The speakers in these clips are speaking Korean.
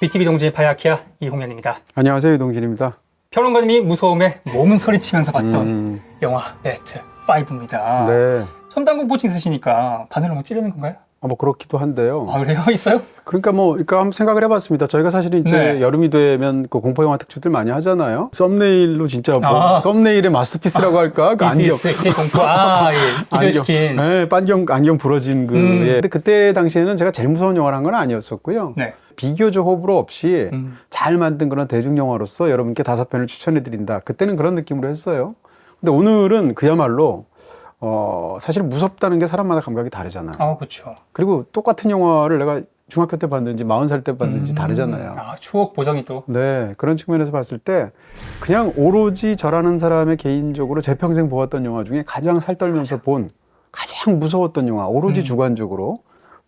BTV 동진 파야키아 이홍현입니다. 안녕하세요 이동진입니다. 평론가님이 무서움에 몸은 소리치면서 봤던 음, 영화 베스트 5입니다. 네. 첨단 공포증 있으시니까 바늘로 뭐 찌르는 건가요? 아, 뭐 그렇기도 한데요. 아 그래요? 있어요? 그러니까 뭐, 그러니까 한번 생각을 해봤습니다. 저희가 사실은 이제 네. 여름이 되면 그 공포 영화 특집들 많이 하잖아요. 썸네일로 진짜 뭐 아. 썸네일의 마스터피스라고 할까? 그 안경. 공포 아 예. 기절시킨. 네, 반경 안경 부러진 그. 음. 예. 근데 그때 당시에는 제가 제일 무서운 영화를 한건 아니었었고요. 네. 비교적 호불호 없이 음. 잘 만든 그런 대중 영화로서 여러분께 다섯 편을 추천해 드린다. 그때는 그런 느낌으로 했어요. 근데 오늘은 그야말로 어 사실 무섭다는 게 사람마다 감각이 다르잖아. 아 그렇죠. 그리고 똑같은 영화를 내가 중학교 때 봤는지 마흔 살 때 봤는지 음. 다르잖아요. 아 추억 보정이 또. 네 그런 측면에서 봤을 때 그냥 오로지 저라는 사람의 개인적으로 제 평생 보았던 영화 중에 가장 살떨면서 본 가장 무서웠던 영화 오로지 음. 주관적으로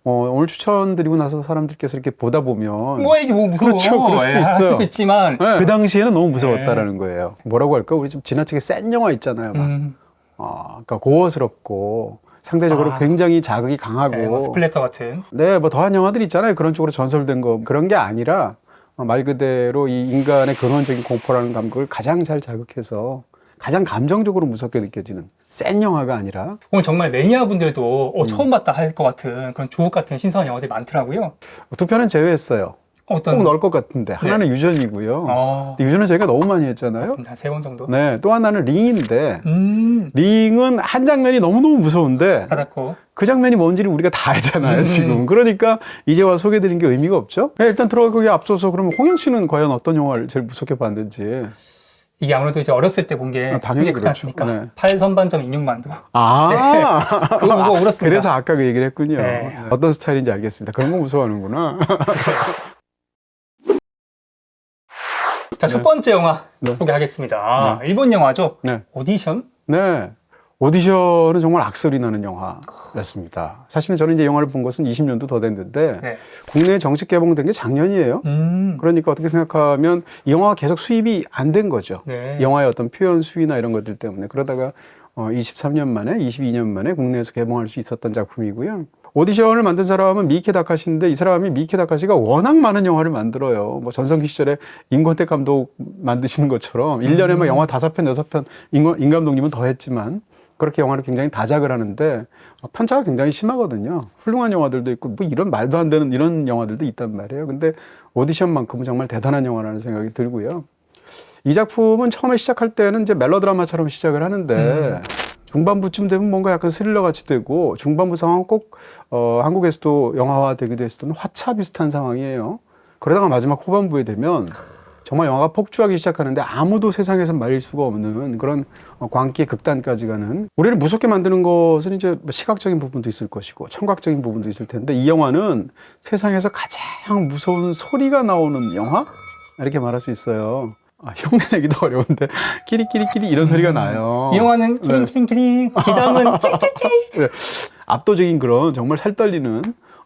어, 오늘 추천드리고 나서 사람들께서 이렇게 보다 보면 뭐 이게 뭐 무서워? 그렇죠. 그럴 수도 예, 할 있어요. 수도 있지만. 네, 그 당시에는 너무 무서웠다라는 거예요. 뭐라고 할까? 우리 좀 지나치게 센 영화 있잖아요. 막. 음. 어, 그러니까 고어스럽고 상대적으로 아. 굉장히 자극이 강하고 네, 뭐 스플래터 같은. 네, 뭐 더한 영화들 있잖아요. 그런 쪽으로 전설된 거 그런 게 아니라 어, 말 그대로 이 인간의 근원적인 공포라는 감각을 가장 잘 자극해서 가장 감정적으로 무섭게 느껴지는 센 영화가 아니라 오늘 정말 매니아 분들도 음. 어, 처음 봤다 할 것 같은 그런 조국 같은 신선한 영화들이 많더라고요. 두 편은 제외했어요. 어떤? 꼭 넣을 것 같은데 하나는 유전이고요. 어, 유전은 저희가 너무 많이 했잖아요. 맞습니다. 세번 정도. 네, 또 하나는 링인데 음, 링은 한 장면이 너무 너무 무서운데 받았고. 그 장면이 뭔지를 우리가 다 알잖아요, 음. 지금. 그러니까 이제 와 소개드린 게 의미가 없죠? 네, 일단 들어가기에 앞서서 그러면 홍영 씨는 과연 어떤 영화를 제일 무섭게 봤는지. 이게 아무래도 이제 어렸을 때 본게 아, 당연히 그렇죠. 않습니까? 네. 팔선반점 인육만도. 아, 그거 보고 울었습니다. 그래서 아까 그 얘기를 했군요. 네. 어떤 스타일인지 알겠습니다. 그런 거 무서워하는구나. 자, 첫 번째 영화 네. 소개하겠습니다. 아, 일본 영화죠. 네. 오디션? 네. 오디션은 정말 악설이 나는 영화였습니다. 사실은 저는 이제 영화를 본 것은 20년도 더 됐는데 네. 국내에 정식 개봉된 게 작년이에요. 음. 그러니까 어떻게 생각하면 이 영화가 계속 수입이 안 된 거죠. 네. 영화의 어떤 표현 수위나 이런 것들 때문에 그러다가 어, 23년 만에 22년 만에 국내에서 개봉할 수 있었던 작품이고요. 오디션을 만든 사람은 미케 다카시인데 이 사람이 미케 다카시가 워낙 많은 영화를 만들어요. 뭐 전성기 시절에 임권택 감독 만드시는 것처럼 1년에 막 영화 다섯 편 여섯 편 임, 임 감독님은 더 했지만 그렇게 영화를 굉장히 다작을 하는데 어, 편차가 굉장히 심하거든요. 훌륭한 영화들도 있고 뭐 이런 말도 안 되는 이런 영화들도 있단 말이에요. 근데 오디션만큼은 정말 대단한 영화라는 생각이 들고요. 이 작품은 처음에 시작할 때는 이제 멜로드라마처럼 시작을 하는데 중반부쯤 되면 뭔가 약간 스릴러 같이 되고 중반부 상황은 꼭 어, 한국에서도 영화화 되기도 했었던 화차 비슷한 상황이에요. 그러다가 마지막 후반부에 되면 정말 영화가 폭주하기 시작하는데 아무도 세상에서 말릴 수가 없는 그런 어, 광기의 극단까지 가는 우리를 무섭게 만드는 것은 이제 뭐 시각적인 부분도 있을 것이고 청각적인 부분도 있을 텐데 이 영화는 세상에서 가장 무서운 소리가 나오는 영화 이렇게 말할 수 있어요. 아, 흉내 내기도 어려운데 끼리끼리끼리 이런 소리가 나요. 이 영화는 네. 키링키링키링, 기담은 네. 압도적인 그런 정말 살 떨리는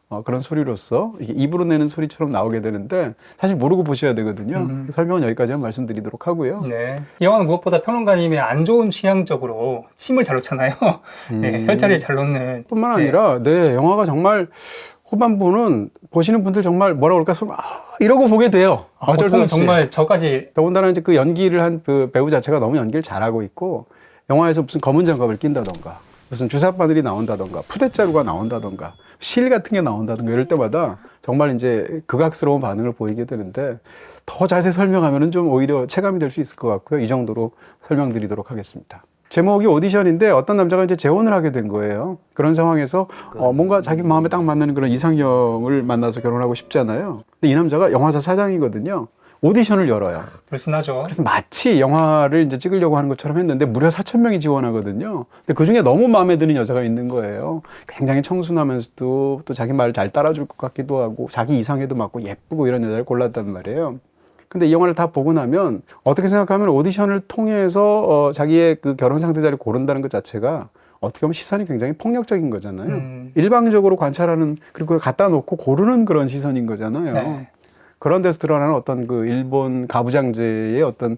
어, 그런 소리로서 이게 입으로 내는 소리처럼 나오게 되는데 사실 모르고 보셔야 되거든요. 음. 설명은 여기까지만 말씀드리도록 하고요. 네. 이 영화는 무엇보다 평론가님의 안 좋은 취향적으로 침을 잘 놓잖아요. 네, 음. 혈자리를 잘 놓는. 뿐만 네. 아니라 네 영화가 정말 후반부는 보시는 분들 정말 뭐라 그럴까 좀 아, 이러고 보게 돼요. 아, 어쩔 수 없이. 정말 저까지 더군다나 이제 그 연기를 한 그 배우 자체가 너무 연기를 잘하고 있고 영화에서 무슨 검은 장갑을 낀다던가 무슨 주사 바늘이 나온다던가 푸대자루가 나온다던가 실 같은 게 나온다던가 이럴 때마다 정말 이제 극악스러운 반응을 보이게 되는데 더 자세히 설명하면은 좀 오히려 체감이 될 수 있을 것 같고요. 이 정도로 설명드리도록 하겠습니다. 제목이 오디션인데 어떤 남자가 이제 재혼을 하게 된 거예요. 그런 상황에서 어, 뭔가 자기 마음에 딱 맞는 그런 이상형을 만나서 결혼하고 싶잖아요. 근데 이 남자가 영화사 사장이거든요. 오디션을 열어요. 불순하죠. 그래서 마치 영화를 이제 찍으려고 하는 것처럼 했는데 무려 4천 명이 지원하거든요. 근데 그 중에 너무 마음에 드는 여자가 있는 거예요. 굉장히 청순하면서도 또 자기 말을 잘 따라줄 것 같기도 하고 자기 이상에도 맞고 예쁘고 이런 여자를 골랐단 말이에요. 근데 이 영화를 다 보고 나면 어떻게 생각하면 오디션을 통해서 어, 자기의 그 결혼 상대자를 고른다는 것 자체가 어떻게 보면 시선이 굉장히 폭력적인 거잖아요. 음. 일방적으로 관찰하는 그리고 갖다 놓고 고르는 그런 시선인 거잖아요. 네. 그런 데서 드러나는 어떤 그 일본 가부장제의 어떤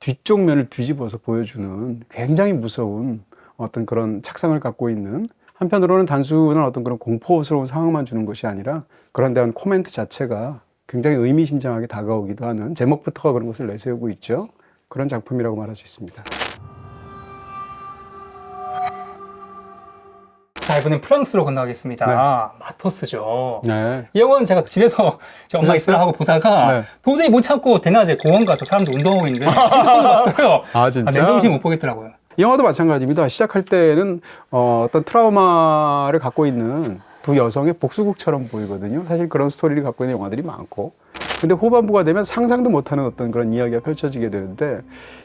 뒤쪽 면을 뒤집어서 보여주는 굉장히 무서운 어떤 그런 착상을 갖고 있는 한편으로는 단순한 어떤 그런 공포스러운 상황만 주는 것이 아니라 그런 대한 코멘트 자체가 굉장히 의미심장하게 다가오기도 하는 제목부터가 그런 것을 내세우고 있죠. 그런 작품이라고 말할 수 있습니다. 자, 이번엔 프랑스로 건너가겠습니다. 네. 마토스죠. 네. 이 영화는 제가 집에서 제 엄마? 있으라 하고 보다가 네. 도저히 못 참고 대낮에 공원 가서 사람들 운동하고 있는데 봤어요. 아 아, 내정신 못 보겠더라고요. 이 영화도 마찬가지입니다. 시작할 때는 어, 어떤 트라우마를 갖고 있는 두 여성의 복수극처럼 보이거든요. 사실 그런 스토리를 갖고 있는 영화들이 많고. 근데 후반부가 되면 상상도 못하는 어떤 그런 이야기가 펼쳐지게 되는데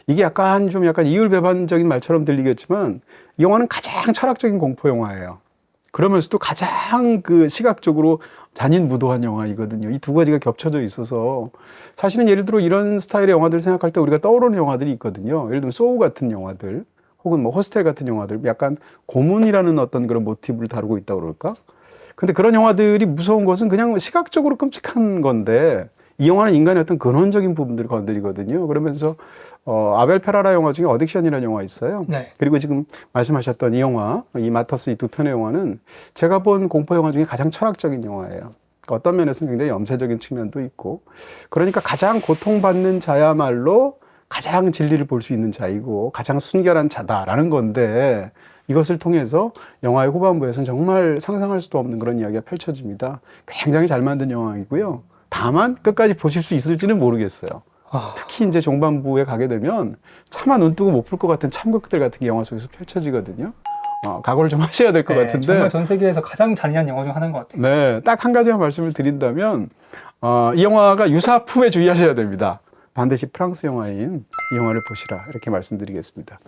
이게 약간 좀 약간 이율배반적인 말처럼 들리겠지만 이 영화는 가장 철학적인 공포 영화예요. 그러면서도 가장 그 시각적으로 잔인무도한 영화이거든요. 이 두 가지가 겹쳐져 있어서 사실은 예를 들어 이런 스타일의 영화들 생각할 때 우리가 떠오르는 영화들이 있거든요. 예를 들면 소우 같은 영화들 혹은 뭐 호스텔 같은 영화들 약간 고문이라는 어떤 그런 모티브를 다루고 있다 그럴까? 근데 그런 영화들이 무서운 것은 그냥 시각적으로 끔찍한 건데 이 영화는 인간의 어떤 근원적인 부분들을 건드리거든요. 그러면서 어, 아벨 페라라 영화 중에 어딕션이라는 영화 있어요. 네. 그리고 지금 말씀하셨던 이 영화, 이 마터스 이 두 편의 영화는 제가 본 공포 영화 중에 가장 철학적인 영화예요. 그러니까 어떤 면에서는 굉장히 염세적인 측면도 있고, 그러니까 가장 고통받는 자야말로 가장 진리를 볼 수 있는 자이고, 가장 순결한 자다라는 건데, 이것을 통해서 영화의 후반부에서는 정말 상상할 수도 없는 그런 이야기가 펼쳐집니다. 굉장히 잘 만든 영화이고요. 다만 끝까지 보실 수 있을지는 모르겠어요. 아, 특히 이제 중반부에 가게 되면 차마 눈 뜨고 못 볼 것 같은 참극들 같은 게 영화 속에서 펼쳐지거든요. 어, 각오를 좀 하셔야 될것 네, 같은데. 정말 전 세계에서 가장 잔인한 영화 중 하나인 것 같아요. 네, 딱 한 가지만 말씀을 드린다면, 어, 이 영화가 유사품에 주의하셔야 됩니다. 반드시 프랑스 영화인 이 영화를 보시라. 이렇게 말씀드리겠습니다.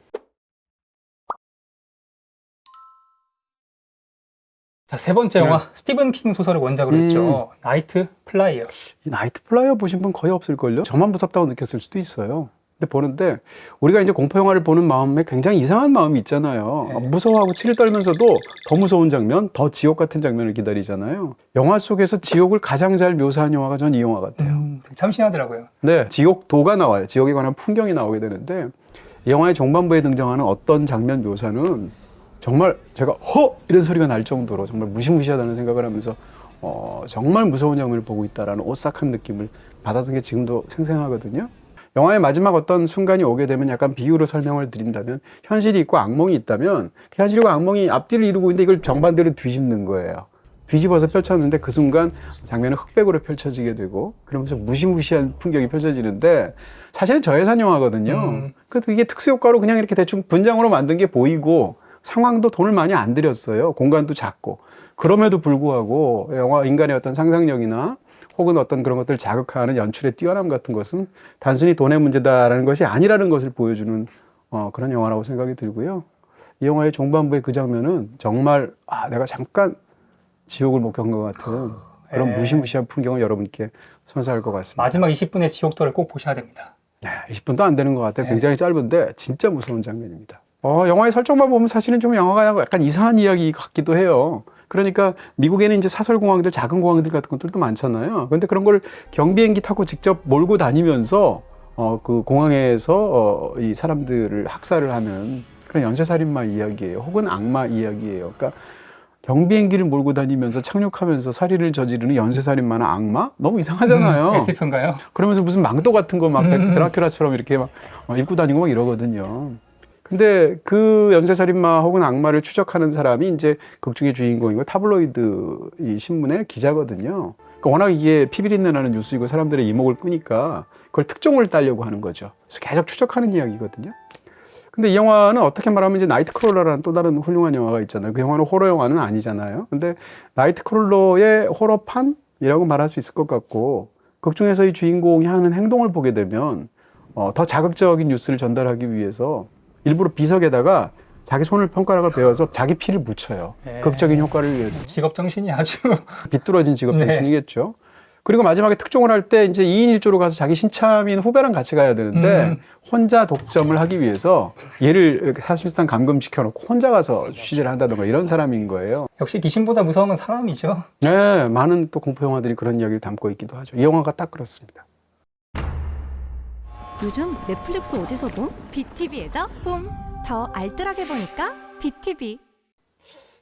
자, 세 번째 영화 스티븐 킹 소설을 원작으로 네. 음. 했죠. 나이트 플라이어. 이 나이트 플라이어 보신 분 거의 없을걸요? 저만 무섭다고 느꼈을 수도 있어요. 근데 보는데 우리가 이제 공포 영화를 보는 마음에 굉장히 이상한 마음이 있잖아요. 네. 무서워하고 치를 떨면서도 더 무서운 장면, 더 지옥 같은 장면을 기다리잖아요. 영화 속에서 지옥을 가장 잘 묘사한 영화가 전 이 영화 같아요. 음, 되게 참신하더라고요. 네, 지옥 도가 나와요. 지옥에 관한 풍경이 나오게 되는데 이 영화의 종반부에 등장하는 어떤 장면 묘사는 정말 제가 허 이런 소리가 날 정도로 정말 무시무시하다는 생각을 하면서 어, 정말 무서운 장면을 보고 있다라는 오싹한 느낌을 받았던 게 지금도 생생하거든요. 영화의 마지막 어떤 순간이 오게 되면 약간 비유로 설명을 드린다면 현실이 있고 악몽이 있다면 그 현실과 악몽이 앞뒤를 이루고 있는데 이걸 정반대로 뒤집는 거예요. 뒤집어서 펼쳤는데 그 순간 장면은 흑백으로 펼쳐지게 되고 그러면서 무시무시한 풍경이 펼쳐지는데 사실은 저예산 영화거든요. 음. 그래도 이게 특수 효과로 그냥 이렇게 대충 분장으로 만든 게 보이고 상황도 돈을 많이 안 들였어요. 공간도 작고. 그럼에도 불구하고 영화 인간의 어떤 상상력이나 혹은 어떤 그런 것들을 자극하는 연출의 뛰어남 같은 것은 단순히 돈의 문제다라는 것이 아니라는 것을 보여주는 어, 그런 영화라고 생각이 들고요. 이 영화의 종반부의 그 장면은 정말 아 내가 잠깐 지옥을 못 겪은 것 같은 그런 네. 무시무시한 풍경을 여러분께 선사할 것 같습니다. 마지막 20분의 지옥도를 꼭 보셔야 됩니다. 네, 20분도 안 되는 것 같아요. 네. 굉장히 짧은데 진짜 무서운 장면입니다. 어, 영화의 설정만 보면 사실은 좀 영화가 약간 이상한 이야기 같기도 해요. 그러니까 미국에는 이제 사설 공항들, 작은 공항들 같은 것들도 많잖아요. 근데 그런 걸 경비행기 타고 직접 몰고 다니면서 어, 그 공항에서 어, 이 사람들을 학살을 하는 그런 연쇄살인마 이야기예요. 혹은 악마 이야기예요. 그러니까 경비행기를 몰고 다니면서 착륙하면서 살인을 저지르는 연쇄살인마나 악마? 너무 이상하잖아요. 음, SF인가요? 그러면서 무슨 망토 같은 거막 음. 드라큘라처럼 이렇게 막 어, 입고 다니고 막 이러거든요. 근데 그 연쇄살인마 혹은 악마를 추적하는 사람이 이제 극중의 주인공이고 타블로이드 이 신문의 기자거든요. 그러니까 워낙 이게 피비린내 나는 뉴스이고 사람들의 이목을 끄니까 그걸 특종을 따려고 하는 거죠. 그래서 계속 추적하는 이야기거든요. 근데 이 영화는 어떻게 말하면 이제 나이트크롤러라는 또 다른 훌륭한 영화가 있잖아요. 그 영화는 호러 영화는 아니잖아요. 근데 나이트크롤러의 호러판이라고 말할 수 있을 것 같고 극 중에서 이 주인공이 하는 행동을 보게 되면 어, 더 자극적인 뉴스를 전달하기 위해서 일부러 비석에다가 자기 손을 손가락을 베어서 자기 피를 묻혀요. 네. 극적인 효과를 위해서. 직업 정신이 아주 비뚤어진 직업 네. 정신이겠죠. 그리고 마지막에 특종을 할 때 이제 2인 1조로 가서 자기 신참인 후배랑 같이 가야 되는데 음. 혼자 독점을 하기 위해서 얘를 사실상 감금시켜 놓고 혼자 가서 취재를 한다던가 이런 사람인 거예요. 역시 귀신보다 무서운 건 사람이죠. 네, 많은 또 공포 영화들이 그런 이야기를 담고 있기도 하죠. 이 영화가 딱 그렇습니다. 요즘 넷플릭스 어디서 봄? BTV에서 봄! 더 알뜰하게 보니까 BTV.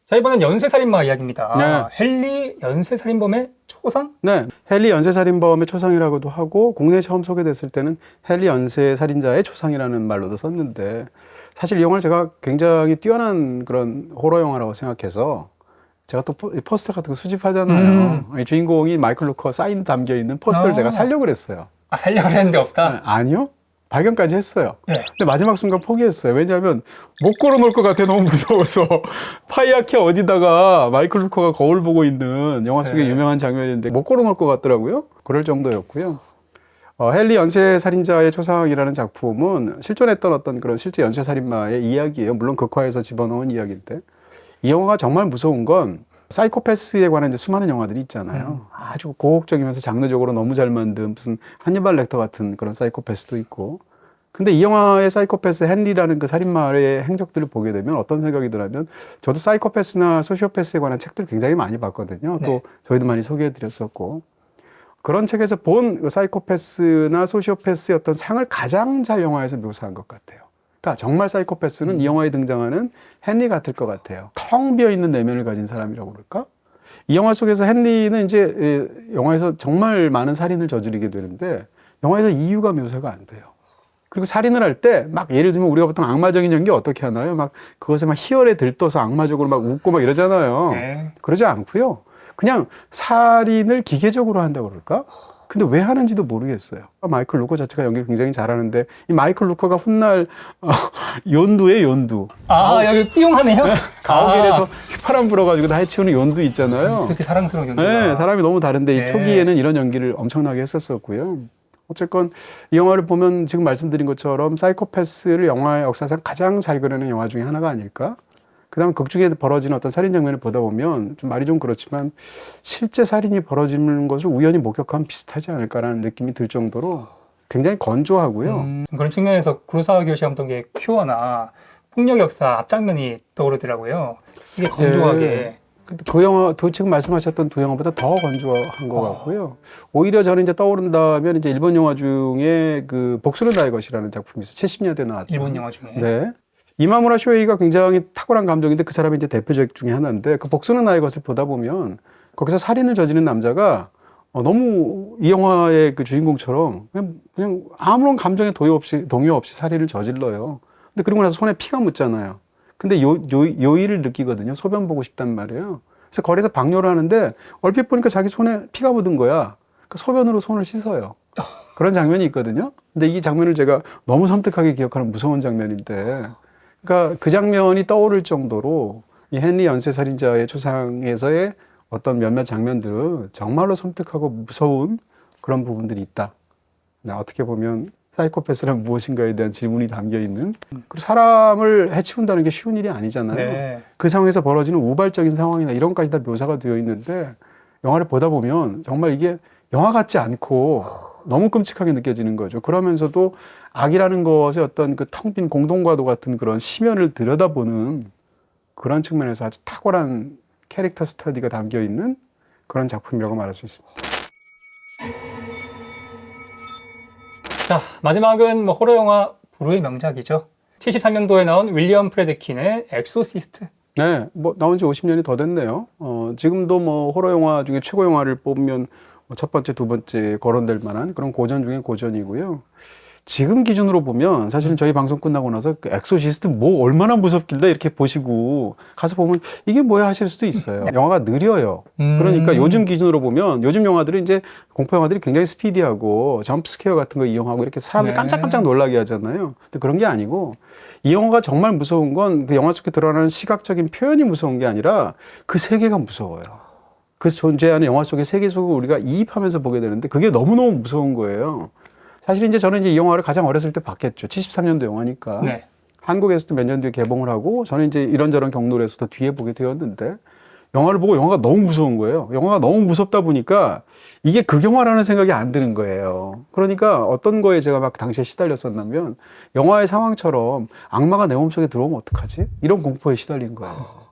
자, 이번엔 연쇄살인마 이야기입니다. 네. 헨리 연쇄살인범의 초상? 네, 헨리 연쇄살인범의 초상이라고도 하고 국내에 처음 소개됐을 때는 헨리 연쇄살인자의 초상이라는 말로도 썼는데 사실 이 영화를 제가 굉장히 뛰어난 그런 호러 영화라고 생각해서 제가 또 포- 포스터 같은 거 수집하잖아요. 이 주인공이 마이클 루커 사인 담겨 있는 포스터를 아. 제가 살려고 그랬어요. 아, 살려고 했는데 없다? 아, 아니요. 발견까지 했어요. 네. 근데 마지막 순간 포기했어요. 왜냐하면 못 걸어놓을 것 같아 너무 무서워서 파이아케 어디다가 마이클 루커가 거울 보고 있는 영화 속의 네. 유명한 장면인데 못 걸어놓을 것 같더라고요. 그럴 정도였고요. 어, 헨리 연쇄 살인자의 초상이라는 작품은 실존했던 어떤 그런 실제 연쇄 살인마의 이야기예요. 물론 극화해서 집어넣은 이야기인데 이 영화가 정말 무서운 건 사이코패스에 관한 이제 수많은 영화들이 있잖아요. 아주 고혹적이면서 장르적으로 너무 잘 만든 무슨 한니발 렉터 같은 그런 사이코패스도 있고. 근데 이 영화의 사이코패스 헨리라는 그 살인마의 행적들을 보게 되면 어떤 생각이 드냐면 저도 사이코패스나 소시오패스에 관한 책들 굉장히 많이 봤거든요. 또 네. 저희도 많이 소개해 드렸었고. 그런 책에서 본그 사이코패스나 소시오패스의 어떤 상을 가장 잘 영화에서 묘사한 것 같아요. 그러니까 정말 사이코패스는 이 영화에 등장하는 헨리 같을 것 같아요. 텅 비어 있는 내면을 가진 사람이라고 그럴까? 이 영화 속에서 헨리는 이제 에, 영화에서 정말 많은 살인을 저지르게 되는데 영화에서 이유가 묘사가 안 돼요. 그리고 살인을 할 때 막 예를 들면 우리가 보통 악마적인 연기 어떻게 하나요? 막 그것에 막 희열에 들떠서 악마적으로 막 웃고 막 이러잖아요. 네. 그러지 않고요. 그냥 살인을 기계적으로 한다고 그럴까? 근데 왜 하는지도 모르겠어요. 마이클 루커 자체가 연기를 굉장히 잘하는데 이 마이클 루커가 훗날 어, 연두의 연두. 아, 여기 삐용하네요? 가오갤에서 아, 휘파람 불어가지고 다 해치우는 연두 있잖아요. 그렇게 사랑스러운 연기가. 네, 사람이 너무 다른데 이 네. 초기에는 이런 연기를 엄청나게 했었었고요. 어쨌건 이 영화를 보면 지금 말씀드린 것처럼 사이코패스를 영화의 역사상 가장 잘 그려낸 영화 중에 하나가 아닐까? 그다음 극 중에 벌어지는 어떤 살인 장면을 보다 보면 좀 말이 좀 그렇지만 실제 살인이 벌어지는 것을 우연히 목격하면 비슷하지 않을까라는 느낌이 들 정도로 굉장히 건조하고요. 음, 그런 측면에서 구로사와 교시 감독의 큐어나 폭력 역사 앞장면이 떠오르더라고요. 이게 건조하게. 예. 근데 그 영화, 도 지금 말씀하셨던 두 영화보다 더 건조한 것 어. 같고요. 오히려 저는 이제 떠오른다면 이제 일본 영화 중에 그 복수는 나의 것이라는 작품이 있어요. 70년대 나왔던. 일본 영화 중에. 네. 이마무라 쇼헤이가 굉장히 탁월한 감독인데 그 사람이 이제 대표적 중에 하나인데 그 복수는 나의 것을 보다 보면 거기서 살인을 저지른 남자가 어, 너무 이 영화의 그 주인공처럼 그냥, 그냥 아무런 감정의 도유 없이 동요 없이 살인을 저질러요. 근데 그러고 나서 손에 피가 묻잖아요. 근데 요, 요, 요의를 느끼거든요. 소변 보고 싶단 말이에요. 그래서 거리에서 방뇨를 하는데 얼핏 보니까 자기 손에 피가 묻은 거야. 그 소변으로 손을 씻어요. 그런 장면이 있거든요. 근데 이 장면을 제가 너무 섬뜩하게 기억하는 무서운 장면인데, 그러니까 그 장면이 떠오를 정도로 이 헨리 연쇄살인자의 초상에서의 어떤 몇몇 장면들은 정말로 섬뜩하고 무서운 그런 부분들이 있다. 나 어떻게 보면 사이코패스란 무엇인가에 대한 질문이 담겨 있는 그리고 사람을 해치운다는 게 쉬운 일이 아니잖아요. 네. 그 상황에서 벌어지는 우발적인 상황이나 이런 것까지 다 묘사가 되어 있는데 영화를 보다 보면 정말 이게 영화 같지 않고 너무 끔찍하게 느껴지는 거죠. 그러면서도 악이라는 것의 어떤 그 텅 빈 공동과도 같은 그런 심연을 들여다보는 그런 측면에서 아주 탁월한 캐릭터 스터디가 담겨 있는 그런 작품이라고 말할 수 있습니다. 자, 마지막은 뭐 호러 영화 부르의 명작이죠. 73년도에 나온 윌리엄 프레드킨의 엑소시스트. 네, 뭐 나온 지 50년이 더 됐네요. 어, 지금도 뭐 호러 영화 중에 최고 영화를 뽑으면 뭐첫 번째, 두 번째 거론될 만한 그런 고전 중에 고전이고요. 지금 기준으로 보면 사실은 저희 방송 끝나고 나서 그 엑소시스트 뭐 얼마나 무섭길래 이렇게 보시고 가서 보면 이게 뭐야 하실 수도 있어요. 영화가 느려요. 음. 그러니까 요즘 기준으로 보면 요즘 영화들은 이제 공포 영화들이 굉장히 스피디하고 점프 스퀘어 같은 거 이용하고 이렇게 사람들 네. 깜짝깜짝 놀라게 하잖아요. 근데 그런 게 아니고 이 영화가 정말 무서운 건 그 영화 속에 드러나는 시각적인 표현이 무서운 게 아니라 그 세계가 무서워요. 그 존재하는 영화 속의 세계 속을 우리가 이입하면서 보게 되는데 그게 너무너무 무서운 거예요. 사실 이제 저는 이제 이 영화를 가장 어렸을 때 봤겠죠. 73년도 영화니까. 네. 한국에서도 몇 년 뒤에 개봉을 하고 저는 이제 이런저런 경로를 해서도 뒤에 보게 되었는데 영화를 보고 영화가 너무 무서운 거예요. 영화가 너무 무섭다 보니까 이게 극영화라는 생각이 안 드는 거예요. 그러니까 어떤 거에 제가 막 당시에 시달렸었냐면 영화의 상황처럼 악마가 내 몸속에 들어오면 어떡하지? 이런 공포에 시달린 거예요.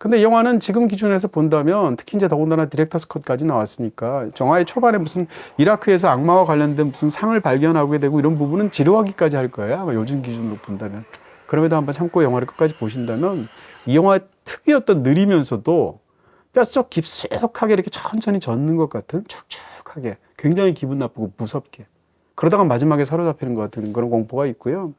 근데 이 영화는 지금 기준에서 본다면 특히 이제 더군다나 디렉터스 컷까지 나왔으니까 영화의 초반에 무슨 이라크에서 악마와 관련된 무슨 상을 발견하게 되고 이런 부분은 지루하기까지 할 거예요. 아마 요즘 기준으로 본다면. 그럼에도 한번 참고 영화를 끝까지 보신다면 이 영화의 특이었던 느리면서도 뼛속 깊숙하게 이렇게 천천히 젖는 것 같은 축축하게 굉장히 기분 나쁘고 무섭게 그러다가 마지막에 사로잡히는 것 같은 그런 공포가 있고요.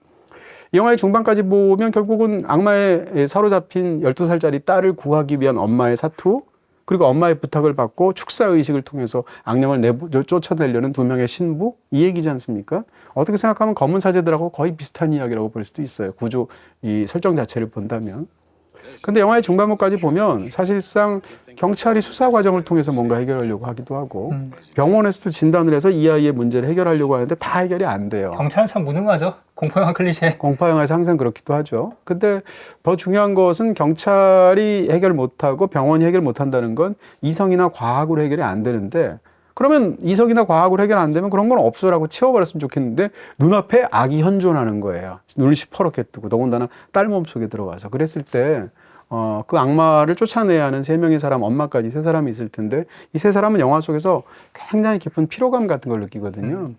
이 영화의 중반까지 보면 결국은 악마에 사로잡힌 12살짜리 딸을 구하기 위한 엄마의 사투 그리고 엄마의 부탁을 받고 축사 의식을 통해서 악령을 내부, 쫓아내려는 두 명의 신부 이 얘기지 않습니까? 어떻게 생각하면 검은 사제들하고 거의 비슷한 이야기라고 볼 수도 있어요. 구조 이 설정 자체를 본다면. 근데 영화의 중반부까지 보면 사실상 경찰이 수사 과정을 통해서 뭔가 해결하려고 하기도 하고 음. 병원에서도 진단을 해서 이 아이의 문제를 해결하려고 하는데 다 해결이 안 돼요. 경찰은 참 무능하죠. 공포영화 클리셰. 공파 영화에서 항상 그렇기도 하죠. 근데 더 중요한 것은 경찰이 해결 못하고 병원이 해결 못한다는 건 이성이나 과학으로 해결이 안 되는데 그러면 이성이나 과학으로 해결 안 되면 그런 건 없어라고 치워버렸으면 좋겠는데 눈앞에 악이 현존하는 거예요. 눈을 시퍼렇게 뜨고 더군다나 딸 몸속에 들어가서 그랬을 때 어, 그 악마를 쫓아내야 하는 세 명의 사람, 엄마까지 세 사람이 있을 텐데 이 세 사람은 영화 속에서 굉장히 깊은 피로감 같은 걸 느끼거든요.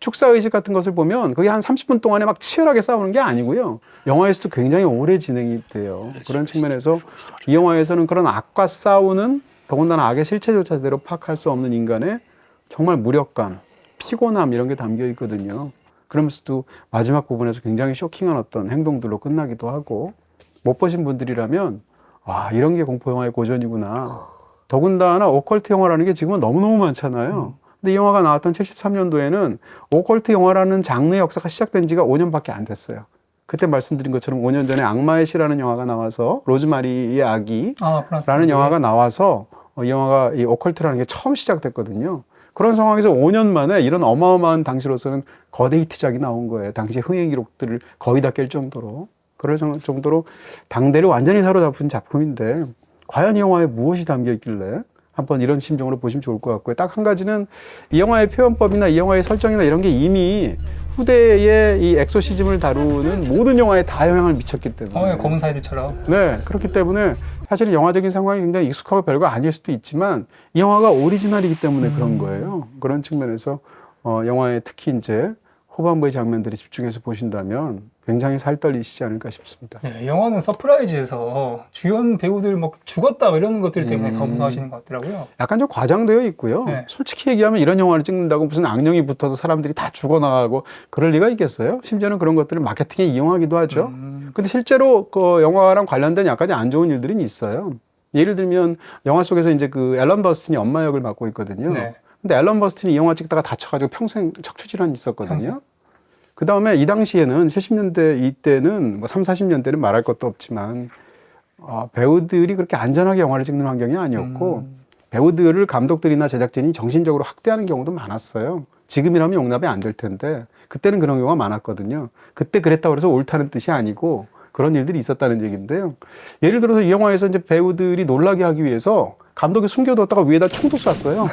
축사 의식 같은 것을 보면 그게 한 30분 동안에 막 치열하게 싸우는 게 아니고요. 영화에서도 굉장히 오래 진행이 돼요. 그런 측면에서 이 영화에서는 그런 악과 싸우는 더군다나 악의 실체조차 제대로 파악할 수 없는 인간의 정말 무력감, 피곤함 이런 게 담겨 있거든요. 그러면서도 마지막 부분에서 굉장히 쇼킹한 어떤 행동들로 끝나기도 하고 못 보신 분들이라면 와 이런 게 공포 영화의 고전이구나. 더군다나 오컬트 영화라는 게 지금은 너무너무 많잖아요. 근데 이 영화가 나왔던 73년도에는 오컬트 영화라는 장르의 역사가 시작된 지가 5년밖에 안 됐어요. 그때 말씀드린 것처럼 5년 전에 악마의 시라는 영화가 나와서 로즈마리의 아기 아. 라는 영화가 나와서 어, 이 영화가 이 오컬트라는 게 처음 시작됐거든요. 그런 상황에서 5년 만에 이런 어마어마한 당시로서는 거대 히트작이 나온 거예요. 당시 흥행 기록들을 거의 다 깰 정도로. 그럴 정- 정도로 당대를 완전히 사로잡은 작품인데 과연 이 영화에 무엇이 담겨 있길래 한번 이런 심정으로 보시면 좋을 것 같고요. 딱 한 가지는 이 영화의 표현법이나 이 영화의 설정이나 이런 게 이미 후대의 이 엑소시즘을 다루는 모든 영화에 다 영향을 미쳤기 때문에 어, 예, 검은 사이들처럼. 네, 그렇기 때문에 사실은 영화적인 상황이 굉장히 익숙하고 별거 아닐 수도 있지만 이 영화가 오리지널이기 때문에 그런 거예요. 그런 측면에서 어, 영화에 특히 이제 후반부의 장면들이 집중해서 보신다면 굉장히 살떨리시지 않을까 싶습니다. 네, 영화는 서프라이즈에서 주연 배우들 뭐 죽었다 뭐 이런 것들 때문에 더 음. 무서워하시는 것 같더라고요. 약간 좀 과장되어 있고요. 네. 솔직히 얘기하면 이런 영화를 찍는다고 무슨 악령이 붙어서 사람들이 다 죽어나가고 그럴 리가 있겠어요? 심지어는 그런 것들을 마케팅에 이용하기도 하죠. 음, 근데 실제로 그 영화랑 관련된 약간 안 좋은 일들은 있어요. 예를 들면 영화 속에서 이제 그 앨런 버스틴이 엄마 역을 맡고 있거든요. 네. 근데 앨런 버스틴이 이 영화 찍다가 다쳐가지고 평생 척추 질환이 있었거든요. 평생? 그 다음에 이 당시에는 70년대 이때는 뭐 3, 40년대는 말할 것도 없지만 어, 배우들이 그렇게 안전하게 영화를 찍는 환경이 아니었고 음. 배우들을 감독들이나 제작진이 정신적으로 학대하는 경우도 많았어요. 지금이라면 용납이 안 될 텐데 그때는 그런 경우가 많았거든요. 그때 그랬다고 해서 옳다는 뜻이 아니고 그런 일들이 있었다는 얘기인데요. 예를 들어서 이 영화에서 이제 배우들이 놀라게 하기 위해서 감독이 숨겨뒀다가 위에다 총도 쐈어요.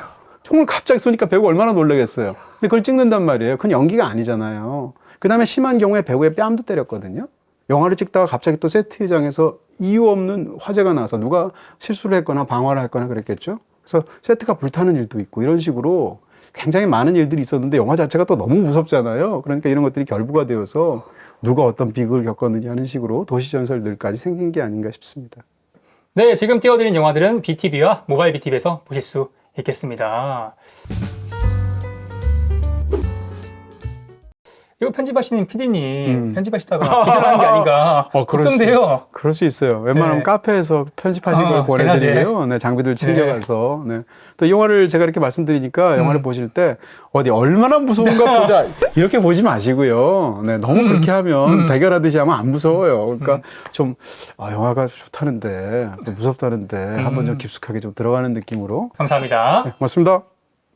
총을 갑자기 쏘니까 배우가 얼마나 놀라겠어요. 근데 그걸 찍는단 말이에요. 그건 연기가 아니잖아요. 그 다음에 심한 경우에 배우의 뺨도 때렸거든요. 영화를 찍다가 갑자기 또 세트장에서 이유 없는 화재가 나서 누가 실수를 했거나 방화를 했거나 그랬겠죠. 그래서 세트가 불타는 일도 있고 이런 식으로 굉장히 많은 일들이 있었는데 영화 자체가 또 너무 무섭잖아요. 그러니까 이런 것들이 결부가 되어서 누가 어떤 비극을 겪었느냐 하는 식으로 도시전설들까지 생긴 게 아닌가 싶습니다. 네, 지금 띄워드린 영화들은 BTV와 모바일 BTV에서 보실 수 있겠습니다. 이거 편집하시는 PD님 음. 편집하시다가 기절하는 게 아닌가 어, 그럴 수- 걱정돼요. 그럴 수 있어요. 웬만하면 네. 카페에서 편집하신 아, 걸 보내드리고요. 네, 장비들 챙겨가서. 네. 또 영화를 제가 이렇게 말씀드리니까 영화를 음. 보실 때 어디 얼마나 무서운가 보자. 이렇게 보지 마시고요. 네, 너무 음. 그렇게 하면 음. 대결하듯이 하면 안 무서워요. 그러니까 좀, 아, 영화가 좋다는데, 또 무섭다는데, 한번 좀 음. 깊숙하게 좀 들어가는 느낌으로. 감사합니다. 네, 고맙습니다.